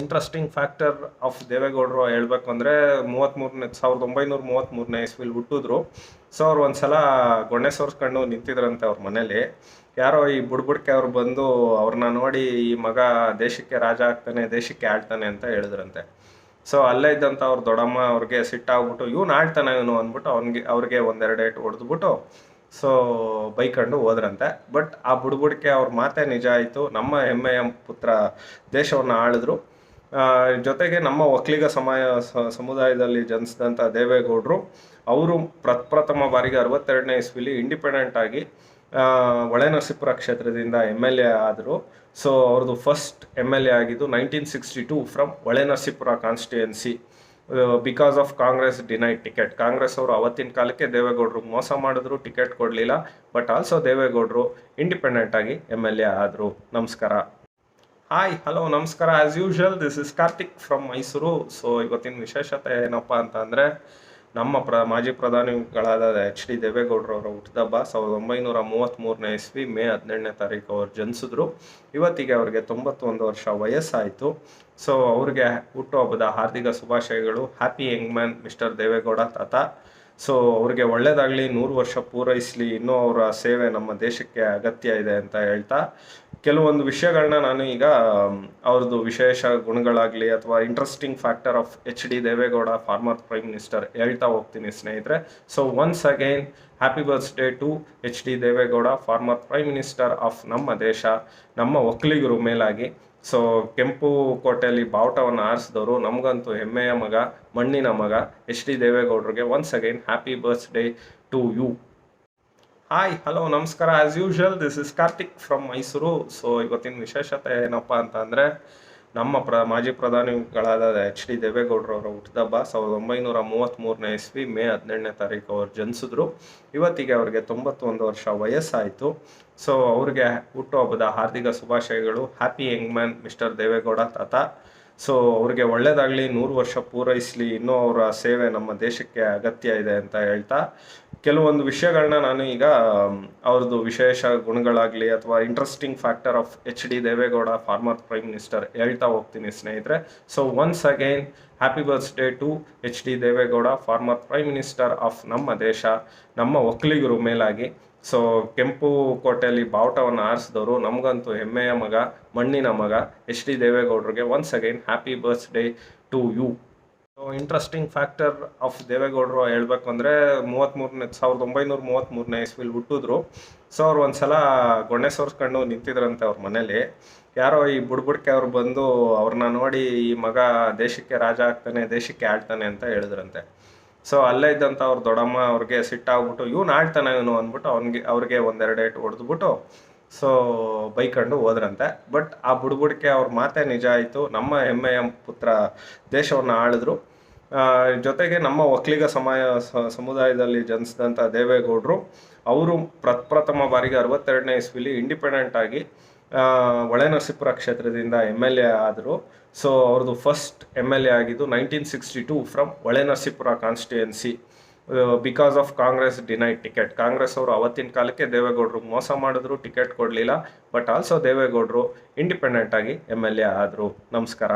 Interesting factor of ದೇವೇಗೌಡರು ಹೇಳ್ಬೇಕು ಅಂದರೆ ಮೂವತ್ತ್ಮೂರನೇ ಸಾವಿರದ ಒಂಬೈನೂರ ಮೂವತ್ತ್ಮೂರನೇ ಇಸ್ವಿಲಿ ಹುಟ್ಟಿದ್ರು. ಸೊ ಅವ್ರು ಒಂದ್ಸಲ ಗೊಣ್ಣೆ ಸೋರ್ಸ್ಕೊಂಡು ನಿಂತಿದ್ರಂತೆ ಅವ್ರ ಮನೇಲಿ. ಯಾರೋ ಈ ಬುಡ್ಬುಡ್ಕೆ ಅವ್ರು ಬಂದು ಅವ್ರನ್ನ ನೋಡಿ ಈ ಮಗ ದೇಶಕ್ಕೆ ರಾಜ ಆಗ್ತಾನೆ, ದೇಶಕ್ಕೆ ಆಳ್ತಾನೆ ಅಂತ ಹೇಳಿದ್ರಂತೆ. ಸೊ ಅಲ್ಲೇ ಇದ್ದಂಥ ಅವ್ರ ದೊಡ್ಡಮ್ಮ ಅವ್ರಿಗೆ ಸಿಟ್ಟಾಗ್ಬಿಟ್ಟು, ಇವ್ನು ಆಳ್ತಾನೆ ಇವನು ಅಂದ್ಬಿಟ್ಟು ಅವ್ನಿಗೆ, ಅವ್ರಿಗೆ ಒಂದೆರಡು ಏಟು ಹೊಡೆದ್ಬಿಟ್ಟು ಸೊ ಬೈಕಂಡು ಹೋದ್ರಂತೆ. ಬಟ್ ಆ ಬುಡ್ಬುಡ್ಕೆ ಅವ್ರ ಮಾತೇ ನಿಜ ಆಯಿತು. ನಮ್ಮ ಹೆಮ್ಮೆಯ ಪುತ್ರ ದೇಶವನ್ನು ಆಳಿದ್ರು. ಜೊತೆಗೆ ನಮ್ಮ ಒಕ್ಕಲಿಗ ಸಮಯ ಸಮುದಾಯದಲ್ಲಿ ಜನಿಸಿದಂಥ ದೇವೇಗೌಡರು ಅವರು ಪ್ರಪ್ರಥಮ ಬಾರಿಗೆ ಅರವತ್ತೆರಡನೇ ಇಸ್ವಿಲಿ ಇಂಡಿಪೆಂಡೆಂಟ್ ಆಗಿ ಆ, ಹೊಳೆನರಸೀಪುರ ಕ್ಷೇತ್ರದಿಂದ ಎಂ ಎಲ್ ಎ ಆದರು. ಸೊ ಅವ್ರದ್ದು ಫಸ್ಟ್ ಎಂ ಎಲ್ ಎ ಆಗಿದ್ದು nineteen sixty two from Holenarasipura constituency because of Congress denied ticket Congress ಅವರು ಅವತ್ತಿನ ಕಾಲಕ್ಕೆ ದೇವೇಗೌಡರು ಮೋಸ ಮಾಡಿದ್ರು ಟಿಕೆಟ್ ಕೊಡಲಿಲ್ಲ ಬಟ್ ಆಲ್ಸೋ ದೇವೇಗೌಡರು ಇಂಡಿಪೆಂಡೆಂಟ್ ಆಗಿ ಎಂ ಎಲ್ ಎ ಆದರು. ನಮಸ್ಕಾರ. ಹಾಯ್ ಹಲೋ ನಮಸ್ಕಾರ. As usual this is Karthik from Mysuru so ಇವತ್ತಿನ ವಿಶೇಷತೆ ಏನಪ್ಪ ಅಂತ ಅಂದರೆ, ನಮ್ಮ ಪ್ರ, ಮಾಜಿ ಪ್ರಧಾನಿಗಳಾದ ಎಚ್ ಡಿ ದೇವೇಗೌಡರವರ ಹುಟ್ಟಿದಬ್ಬ ಸಾವಿರದ ಒಂಬೈನೂರ ಮೂವತ್ತ್ಮೂರನೇ ಇಸ್ವಿ ಮೇ ಹದಿನೆಂಟನೇ ತಾರೀಕು ಅವರು ಜನಿಸಿದ್ರು. ಇವತ್ತಿಗೆ ಅವರಿಗೆ ತೊಂಬತ್ತೊಂದು ವರ್ಷ ವಯಸ್ಸಾಯಿತು. ಸೊ ಅವ್ರಿಗೆ ಹುಟ್ಟುಹಬ್ಬದ ಹಾರ್ದಿಕ ಶುಭಾಶಯಗಳು. Happy young man mister Deve Gowda ತಾತ. ಸೊ ಅವ್ರಿಗೆ ಒಳ್ಳೆಯದಾಗಲಿ ನೂರು ವರ್ಷ ಪೂರೈಸಲಿ, ಇನ್ನೂ ಅವರ ಸೇವೆ ನಮ್ಮ ದೇಶಕ್ಕೆ ಅಗತ್ಯ ಇದೆ ಅಂತ ಹೇಳ್ತಾ ಕೆಲವೊಂದು ವಿಷಯಗಳನ್ನ ನಾನು ಈಗ ಅವ್ರದ್ದು ವಿಶೇಷ ಗುಣಗಳಾಗಲಿ ಅಥವಾ interesting factor of H D Deve Gowda former prime minister ಹೇಳ್ತಾ ಹೋಗ್ತೀನಿ ಸ್ನೇಹಿತರೆ. So once again happy birthday to H D Deve Gowda former prime minister of ನಮ್ಮ ದೇಶ, ನಮ್ಮ ಒಕ್ಕಲಿಗರು ಮೇಲಾಗಿ. ಸೊ ಕೆಂಪು ಕೋಟೆಯಲ್ಲಿ ಬಾವುಟವನ್ನು ಆರಿಸಿದವರು ನಮಗಂತೂ ಹೆಮ್ಮೆಯ ಮಗ, ಮಣ್ಣಿನ ಮಗ H D ದೇವೇಗೌಡರಿಗೆ. Once again happy birthday to you hi hello ನಮಸ್ಕಾರ. As usual this is Karthik from Mysuru so ಇವತ್ತಿನ ವಿಶೇಷತೆ ಏನಪ್ಪ ಅಂತ ಅಂದರೆ, ನಮ್ಮ ಪ್ರ, ಮಾಜಿ ಪ್ರಧಾನಿಗಳಾದ ಎಚ್ ಡಿ ದೇವೇಗೌಡರವರ ಹುಟ್ಟಿದಬ್ಬ ಸಾವಿರದ ಒಂಬೈನೂರ ಮೂವತ್ತ್ಮೂರನೇ ಇಸ್ವಿ ಮೇ ಹದಿನೆಂಟನೇ ತಾರೀಕು ಅವರು ಜನಿಸಿದ್ರು. ಇವತ್ತಿಗೆ ಅವರಿಗೆ ತೊಂಬತ್ತೊಂದು ವರ್ಷ ವಯಸ್ಸಾಯಿತು. ಸೊ ಅವ್ರಿಗೆ ಹುಟ್ಟುಹಬ್ಬದ ಹಾರ್ದಿಕ ಶುಭಾಶಯಗಳು. Happy young man mister Deve Gowda ತಾತ. ಸೊ ಅವ್ರಿಗೆ ಒಳ್ಳೆಯದಾಗಲಿ ನೂರು ವರ್ಷ ಪೂರೈಸಲಿ, ಇನ್ನೂ ಅವರ ಸೇವೆ ನಮ್ಮ ದೇಶಕ್ಕೆ ಅಗತ್ಯ ಇದೆ ಅಂತ ಹೇಳ್ತಾ ಕೆಲವೊಂದು ವಿಷಯಗಳನ್ನ ನಾನು ಈಗ ಅವ್ರದ್ದು ವಿಶೇಷ ಗುಣಗಳಾಗಲಿ ಅಥವಾ interesting factor of H D Deve Gowda former prime minister ಹೇಳ್ತಾ ಹೋಗ್ತೀನಿ ಸ್ನೇಹಿತರೆ. So once again happy birthday to H D Deve Gowda former prime minister of ನಮ್ಮ ದೇಶ, ನಮ್ಮ ಒಕ್ಕಲಿಗರು ಮೇಲಾಗಿ. ಸೊ ಕೆಂಪು ಕೋಟೆಯಲ್ಲಿ ಬಾವುಟವನ್ನು ಆರಿಸಿದವರು ನಮಗಂತೂ ಹೆಮ್ಮೆಯ ಮಗ, ಮಣ್ಣಿನ ಮಗ H D ದೇವೇಗೌಡರಿಗೆ once again happy birthday to you interesting factor of ದೇವೇಗೌಡರು ಹೇಳ್ಬೇಕು ಅಂದರೆ ಮೂವತ್ತ್ಮೂರನೇ ಸಾವಿರದ ಒಂಬೈನೂರ ಮೂವತ್ತ್ಮೂರನೇ ಇಸ್ವಿಲಿ ಹುಟ್ಟಿದ್ರು. ಸೊ ಅವ್ರು ಒಂದ್ಸಲ ಗೊಣ್ಣೆ ಸೋರ್ಸ್ಕೊಂಡು ನಿಂತಿದ್ರಂತೆ ಅವ್ರ ಮನೇಲಿ. ಯಾರೋ ಈ ಬುಡ್ಬುಡ್ಕೆ ಅವ್ರು ಬಂದು ಅವ್ರನ್ನ ನೋಡಿ ಈ ಮಗ ದೇಶಕ್ಕೆ ರಾಜ ಆಗ್ತಾನೆ, ದೇಶಕ್ಕೆ ಆಳ್ತಾನೆ ಅಂತ ಹೇಳಿದ್ರಂತೆ. ಸೊ ಅಲ್ಲೇ ಇದ್ದಂಥ ಅವ್ರ ದೊಡ್ಡಮ್ಮ ಅವ್ರಿಗೆ ಸಿಟ್ಟಾಗ್ಬಿಟ್ಟು, ಇವ್ನು ಆಡ್ತಾನೆ ಇವನು, ಅಂದ್ಬಿಟ್ಟು ಅವ್ನಿಗೆ, ಅವ್ರಿಗೆ ಒಂದೆರಡು ಏಟು ಹೊಡೆದ್ಬಿಟ್ಟು ಸೊ ಬೈಕಂಡು ಹೋದ್ರಂತೆ. ಬಟ್ ಆ ಬುಡ್ಬುಡಿಕೆ ಅವ್ರ ಮಾತೇ ನಿಜ ಆಯಿತು. ನಮ್ಮ ಹೆಮ್ಮೆಯ ಪುತ್ರ ದೇಶವನ್ನು ಆಳಿದ್ರು. ಜೊತೆಗೆ ನಮ್ಮ ಒಕ್ಕಲಿಗ ಸಮಯ ಸಮುದಾಯದಲ್ಲಿ ಜನಿಸಿದಂಥ ದೇವೇಗೌಡರು, ಅವರು ಪ್ರಪ್ರಥಮ ಬಾರಿಗೆ ಅರವತ್ತೆರಡನೇ ಇಸ್ವಿಲಿ ಇಂಡಿಪೆಂಡೆಂಟ್ ಆಗಿ ಹೊಳೆನರಸೀಪುರ ಕ್ಷೇತ್ರದಿಂದ ಎಂ ಎಲ್ ಎ ಆದರು. ಸೊ ಅವ್ರದ್ದು ಫಸ್ಟ್ ಎಂ ಎಲ್ ಎ ಆಗಿದ್ದು nineteen sixty two from Holenarasipura constituency because of Congress denied ticket Congress ಅವರು ಅವತ್ತಿನ ಕಾಲಕ್ಕೆ ದೇವೇಗೌಡರು ಮೋಸ ಮಾಡಿದ್ರು ಟಿಕೆಟ್ ಕೊಡಲಿಲ್ಲ. ಬಟ್ ಆಲ್ಸೋ ದೇವೇಗೌಡರು ಇಂಡಿಪೆಂಡೆಂಟ್ ಆಗಿ ಎಂ ಎಲ್ ಎ ಆದರು. ನಮಸ್ಕಾರ.